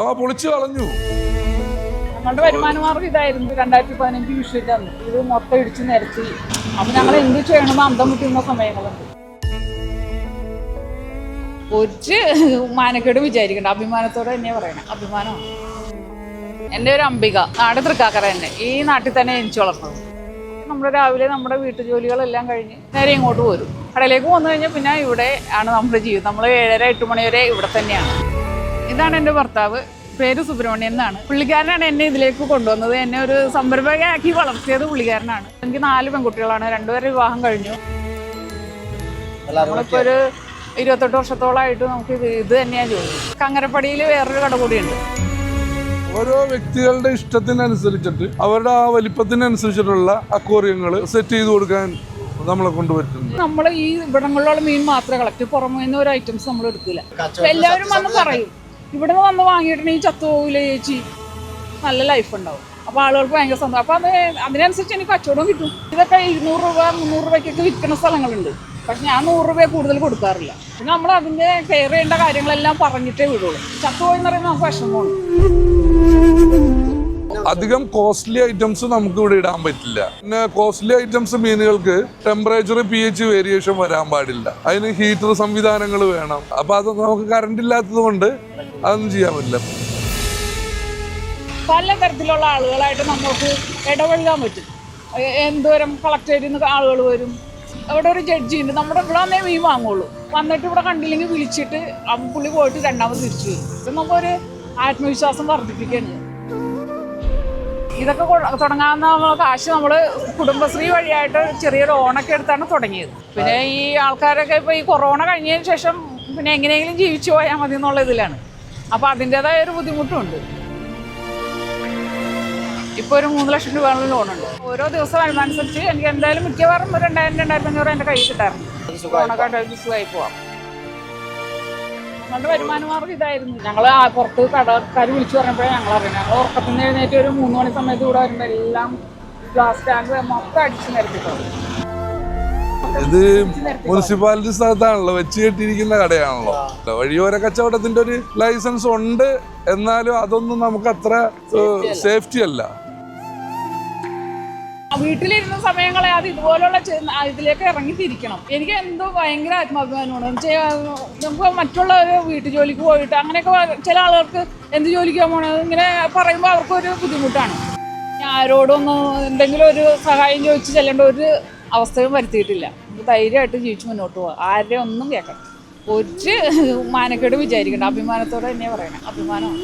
ആ പൊളിച്ചു കളഞ്ഞു. ഞങ്ങളുടെ വരുമാനമാർഗം ഇതായിരുന്നു. രണ്ടായിരത്തി പതിനഞ്ച് വിഷയത്തിൽ ഇത് മൊത്തം ഇടിച്ച് നിരത്തി. അപ്പൊ ഞങ്ങൾ എന്ത് ചെയ്യണമെന്ന് അന്തം വിട്ടുന്ന സമയങ്ങളുണ്ട് ഒരു മാനക്കേട് വിചാരിക്കണ്ട. അഭിമാനത്തോടെ തന്നെ പറയണം. അഭിമാനമാണ് എന്റെ ഒരു അംബിക നാട് തൃക്കാക്കര തന്നെ. ഈ നാട്ടിൽ തന്നെ ജനിച്ചു വളർന്നത്. നമ്മൾ രാവിലെ നമ്മുടെ വീട്ടു ജോലികളെല്ലാം കഴിഞ്ഞ് നേരെ ഇങ്ങോട്ട് പോരും. കടയിലേക്ക് വന്നു കഴിഞ്ഞാൽ പിന്നെ ഇവിടെ ആണ് നമ്മുടെ ജീവിതം. നമ്മൾ ഏഴര എട്ട് മണി വരെ ഇവിടെ തന്നെയാണ്. ഇതാണ് എന്റെ ഭർത്താവ്. പേര് സുബ്രഹ്മണ്യൻ എന്നാണ്. പുള്ളിക്കാരനാണ് എന്നെ ഇതിലേക്ക് കൊണ്ടുവന്നത്. എന്നെ ഒരു സംരംഭകയാക്കി വളർത്തിയത് പുള്ളിക്കാരനാണ്. എനിക്ക് നാല് പെൺകുട്ടികളാണ്. രണ്ടുപേരെ വിവാഹം കഴിഞ്ഞു. നമ്മളിപ്പോൾ ഒരു ഇരുപത്തെട്ട് വർഷത്തോളമായിട്ട് നമുക്ക് ഇത് ഇത് തന്നെയാണ് ജോലി. കങ്ങരപ്പടിയിൽ വേറൊരു കട കൂടിയുണ്ട്. ഓരോ വ്യക്തികളുടെ ഇഷ്ടത്തിനനുസരിച്ചിട്ട് അവരുടെ ആ വലിപ്പത്തിനനുസരിച്ചിട്ടുള്ള അക്വോറിയങ്ങൾ സെറ്റ് ചെയ്ത് കൊടുക്കാൻ നമ്മളെ കൊണ്ടുവരുന്നുണ്ട്. നമ്മൾ ഈ ഇവിടങ്ങളിലുള്ള മീൻ മാത്രമേ കളക്ട് പുറമേ നിന്ന് ഒരു ഐറ്റംസ് നമ്മൾ എടുക്കില്ല. എല്ലാവരും വന്ന് പറയും. ഇവിടെ നിന്ന് വന്ന് വാങ്ങിയിട്ടുണ്ടെങ്കിൽ ചത്തു പോകില്ല ചേച്ചി. നല്ല ലൈഫ് ഉണ്ടാവും. അപ്പോൾ ആളുകൾക്ക് ഭയങ്കര സന്തോഷം. അപ്പോൾ അത് അതിനനുസരിച്ച് എനിക്ക് കച്ചവടം കിട്ടും. ഇതൊക്കെ ഇരുന്നൂറ് രൂപ മുന്നൂറ് രൂപയ്ക്കൊക്കെ വിൽക്കുന്ന സ്ഥലങ്ങളുണ്ട്. പക്ഷെ ഞാൻ നൂറ് രൂപ കൂടുതൽ കൊടുക്കാറില്ല. പിന്നെ നമ്മൾ അതിന്റെ കെയർ ചെയ്യേണ്ട കാര്യങ്ങളെല്ലാം പറഞ്ഞിട്ടേ വിടുള്ളൂ. ചത്തുപോയി എന്ന് പറയുമ്പോൾ നമുക്ക് വിഷമമാണ്. അധികം കോസ്റ്റ്ലി ഐറ്റംസ് നമുക്ക് ഇവിടെ ഇടാൻ പറ്റില്ല. പിന്നെ കോസ്റ്റ്ലി ഐറ്റംസ് മീനുകൾക്ക് ടെമ്പറേച്ചർ പി എച്ച് വേരിയേഷൻ വരാൻ പാടില്ല. അതിന് ഹീറ്റർ സംവിധാനങ്ങൾ വേണം. അപ്പൊ അത് നമുക്ക് കറണ്ട് ഇല്ലാത്തത് കൊണ്ട് അതൊന്നും ചെയ്യാൻ പറ്റില്ല. പല തരത്തിലുള്ള ആളുകളായിട്ട് നമുക്ക് ഇടപഴകാൻ പറ്റും. എന്തോരം കളക്ടറേറ്റിൽ നിന്ന് ആളുകൾ വരും. അവിടെ ഒരു ജഡ്ജി ഉണ്ട്. നമ്മുടെ ഇവിടെ വന്നേ മീൻ വാങ്ങുള്ളൂ. വന്നിട്ട് ഇവിടെ കണ്ടില്ലെങ്കിൽ വിളിച്ചിട്ട് പുള്ളി പോയിട്ട് രണ്ടാമത് തിരിച്ചു വരും ഇത് നമുക്കൊരു ആത്മവിശ്വാസം വർദ്ധിപ്പിക്കുകയാണ്. ഇതൊക്കെ തുടങ്ങാവുന്ന കാശ് നമ്മൾ കുടുംബശ്രീ വഴിയായിട്ട് ചെറിയൊരു ഓണൊക്കെ എടുത്താണ് തുടങ്ങിയത്. പിന്നെ ഈ ആൾക്കാരൊക്കെ ഇപ്പോൾ ഈ കൊറോണ കഴിഞ്ഞതിന് ശേഷം പിന്നെ എങ്ങനെയെങ്കിലും ജീവിച്ചു പോയാൽ മതി എന്നുള്ള ഇതിലാണ്. അപ്പോൾ അതിന്റെതായ ഒരു ബുദ്ധിമുട്ടുണ്ട്. ഇപ്പോൾ ഒരു മൂന്ന് ലക്ഷം രൂപയുള്ള ലോണുണ്ട് ഓരോ ദിവസം അതിനനുസരിച്ച് എനിക്ക് എന്തായാലും മിക്കവാറും ഒരു രണ്ടായിരം രണ്ടായിരത്തി അഞ്ഞൂറ് എന്റെ കയ്യിൽ കിട്ടാറുണ്ട്. ലോണൊക്കെ പോവാം. ഞങ്ങളുടെ വരുമാന മാർഗം ഇതായിരുന്നു. ഞങ്ങൾ പുറത്ത് കടക്കാർ വിളിച്ചു പറഞ്ഞപ്പോഴേ ഞങ്ങൾ അറിയാം ഞങ്ങൾ ഉറക്കത്തിന് എഴുന്നേറ്റ് ഒരു മൂന്ന് മണി സമയത്ത് ഇവിടെ വരുമ്പോൾ എല്ലാം ഗ്ലാസ് ടാങ്ക് മൊത്തം അടിച്ചു നിരത്തിട്ടുണ്ട് ഇത് മുനിസിപ്പാലിറ്റി സ്ഥലത്താണല്ലോ വെച്ച് കെട്ടിയിരിക്കുന്ന കടയാണല്ലോ. വഴിയോര കച്ചവടത്തിന്റെ ഒരു ലൈസൻസ് ഉണ്ട് എന്നാലും അതൊന്നും നമുക്ക് അത്ര സേഫ്റ്റി അല്ല. വീട്ടിലിരുന്ന സമയങ്ങളെ അത് ഇതുപോലുള്ള ഇതിലേക്ക് ഇറങ്ങിത്തിരിക്കണം. എനിക്ക് എന്തോ ഭയങ്കര ആത്മാഭിമാനമാണ്. നമുക്ക് മറ്റുള്ള ഒരു വീട്ടു ജോലിക്ക് പോയിട്ട് അങ്ങനെയൊക്കെ ചില ആളുകൾക്ക് എന്ത് ജോലിക്കാൻ പോണത് ഇങ്ങനെ പറയുമ്പോൾ അവർക്കൊരു ബുദ്ധിമുട്ടാണ്. ആരോടൊന്നും എന്തെങ്കിലും ഒരു സഹായം ചോദിച്ച് ചെല്ലേണ്ട ഒരു അവസ്ഥയും വരുത്തിയിട്ടില്ല. ധൈര്യമായിട്ട് ജീവിച്ച് മുന്നോട്ട് പോകാം ആരുടെയും ഒന്നും കേൾക്കണം ഒരു മാനക്കേട് വിചാരിക്കണ്ട. അഭിമാനത്തോടെ തന്നെയാണ് പറയണം. അഭിമാനമാണ്.